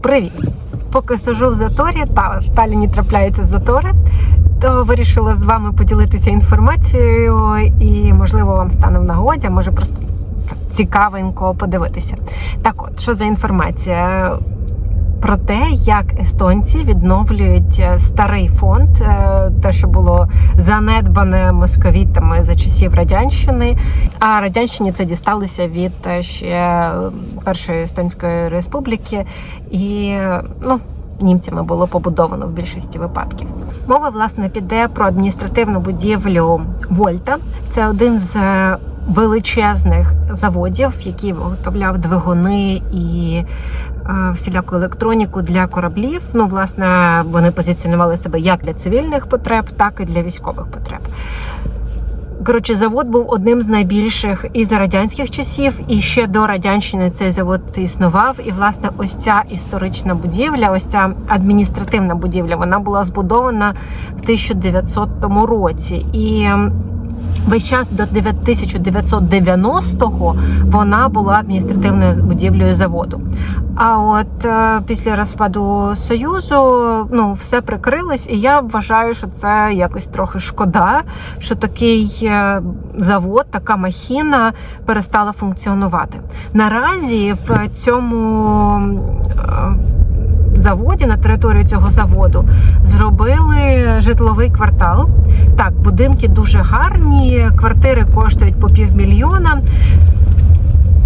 Привіт! Поки сижу в заторі, та в Таліні трапляються затори, то вирішила з вами поділитися інформацією і, можливо, вам стане в нагоді, а може просто цікавенько подивитися. Так от, що за інформація? Про те, як естонці відновлюють е, старий фонд, е, те, що було занедбане московітами за часів радянщини. А радянщині це дісталося від е, ще першої естонської республіки, і ну. Німцями було побудовано в більшості випадків. Мова власне піде про адміністративну будівлю Вольта. Це один з величезних заводів, який виготовляв двигуни і е, всіляку електроніку для кораблів. Ну, власне, вони позиціонували себе як для цивільних потреб, так і для військових потреб. Коротше, завод був одним з найбільших і за радянських часів, і ще до радянщини цей завод існував. І власне, ось ця історична будівля, ось ця адміністративна будівля, вона була збудована в 1900 році. І Весь час до 1990-го вона була адміністративною будівлею заводу. А от е, після розпаду союзу ну все прикрилось, і я вважаю, що це якось трохи шкода, що такий е, завод, така махіна перестала функціонувати. Наразі в цьому е, заводі на території цього заводу зробили житловий квартал. Так, будинки дуже гарні, квартири коштують по півмільйона.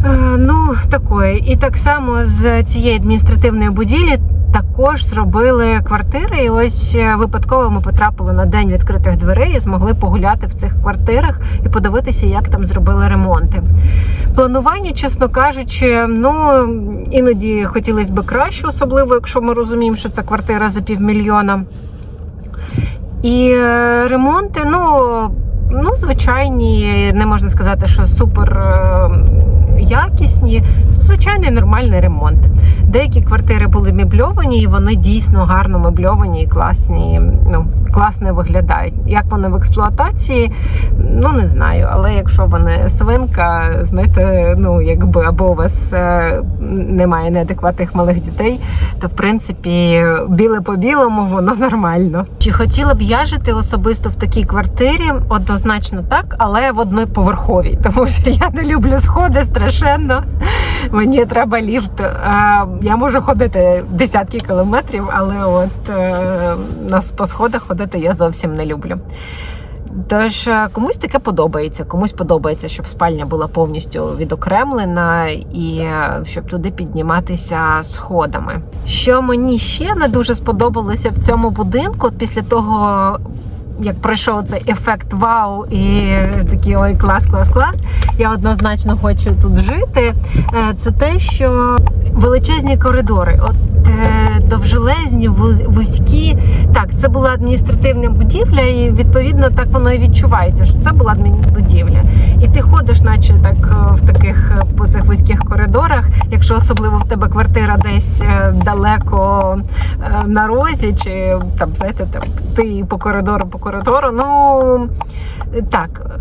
Е, Ну, такої. І так само з цієї адміністративної будівлі також зробили квартири. І ось е, випадково ми потрапили на день відкритих дверей і змогли погуляти в цих квартирах і подивитися, як там зробили ремонти. Планування, чесно кажучи, ну іноді хотілося б краще, особливо якщо ми розуміємо, що це квартира за півмільйона. І е, ремонти, ну, ну, звичайні, не можна сказати, що супер е, якісні, звичайний нормальний ремонт. Деякі квартири були мебльовані, і вони дійсно гарно мебльовані і класні, ну, класно виглядають. Як вони в експлуатації, ну не знаю. Але якщо вони свинка, знаєте, ну якби або у вас е, немає неадекватних малих дітей, то в принципі біле по білому воно нормально. Чи хотіла б я жити особисто в такій квартирі? Однозначно так, але в одноповерховій, тому що я не люблю сходи страшенно. Мені треба ліфт. Я можу ходити десятки кілометрів, але от е, по сходах ходити я зовсім не люблю. Тож е, комусь таке подобається, комусь подобається, щоб спальня була повністю відокремлена і е, щоб туди підніматися сходами. Що мені ще не дуже сподобалося в цьому будинку після того. Як пройшов цей ефект вау і такий ой, клас, клас, клас. Я однозначно хочу тут жити. е, Це те, що величезні коридори, от довжелезні, вузькі. Так, це була адміністративна будівля, і відповідно так воно і відчувається, що це була адмінбудівля. І ти ходиш, наче так е, в таких е, по цих вузьких коридорах, якщо особливо в тебе квартира десь е, далеко е, на розі, чи там, знаєте, там ти по коридору, по коридору. Ну так.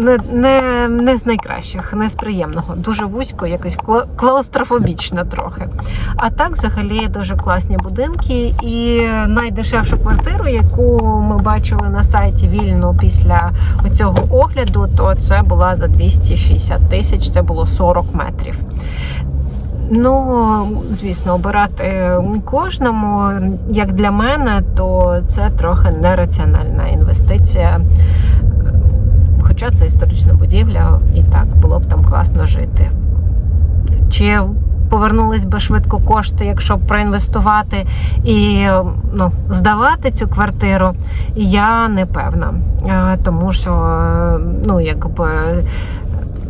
Не, не, не з найкращих, не з приємного. Дуже вузько, якось кла- клаустрофобічно трохи. А так, взагалі, дуже класні будинки. І найдешевшу квартиру, яку ми бачили на сайті вільно після цього огляду, то це була за 260 тисяч, це було 40 метрів. Ну, звісно, обирати кожному. Як для мене, то це трохи нераціональна інвестиція. Хоча це історична будівля, і так було б там класно жити. Чи повернулись би швидко кошти, якщо б проінвестувати і ну, здавати цю квартиру, я не певна. Тому що, ну, якби.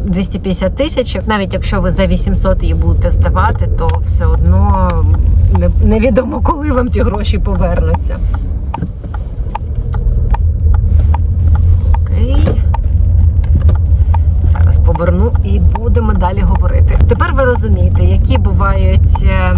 250 тисяч, навіть якщо ви за 800 її будете здавати, то все одно невідомо, коли вам ті гроші повернуться. Поверну і будемо далі говорити. Тепер ви розумієте, які бувають е,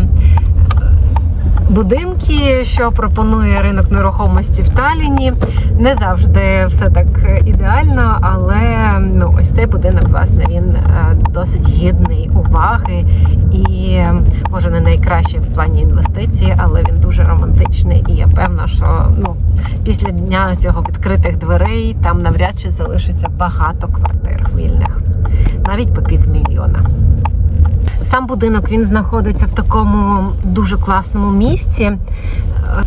будинки, що пропонує ринок нерухомості в Талліні. Не завжди все так ідеально, але ну ось цей будинок, власне, він е, досить гідний уваги і е, може не найкращий в плані інвестицій, але він дуже романтичний. І я певна, що ну після дня цього відкритих дверей там навряд чи залишиться багато квартир вільних, навіть по півмільйона. Сам будинок він знаходиться в такому дуже класному місці.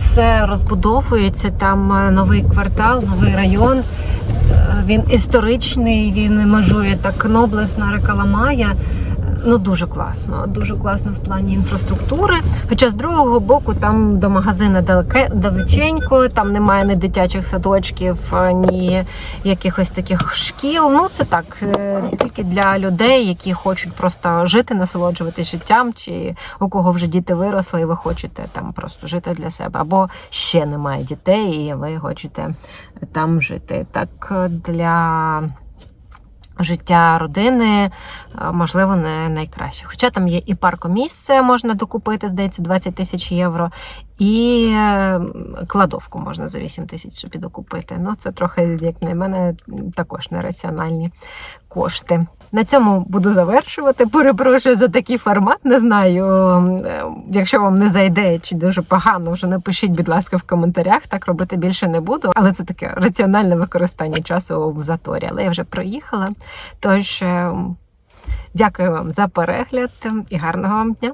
Все розбудовується. Там е, новий квартал, новий район. Е, Він історичний, він межує так Ноблесна Рекаламая. Ну дуже класно, дуже класно в плані інфраструктури. Хоча з другого боку там до магазина далеке далеченько, там немає ні дитячих садочків, е, ні якихось таких шкіл. Ну це так, е, тільки для людей, які хочуть просто жити, насолоджуватися життям, чи у кого вже діти виросли, і ви хочете там просто жити для себе, або ще немає дітей, і ви хочете там жити. Так е, для життя родини, е, можливо, не найкраще. Хоча там є і паркомісце можна докупити, здається, 20 тисяч євро, і е, кладовку можна за 8 тисяч собі докупити. Ну, це трохи, як на мене, також нераціональні кошти. На цьому буду завершувати. Перепрошую за такий формат. Не знаю, е, якщо вам не зайде чи дуже погано, вже напишіть, будь ласка, в коментарях. Так робити більше не буду. Але це таке раціональне використання часу в заторі. Але я вже проїхала. Тож е, дякую вам за перегляд і гарного вам дня.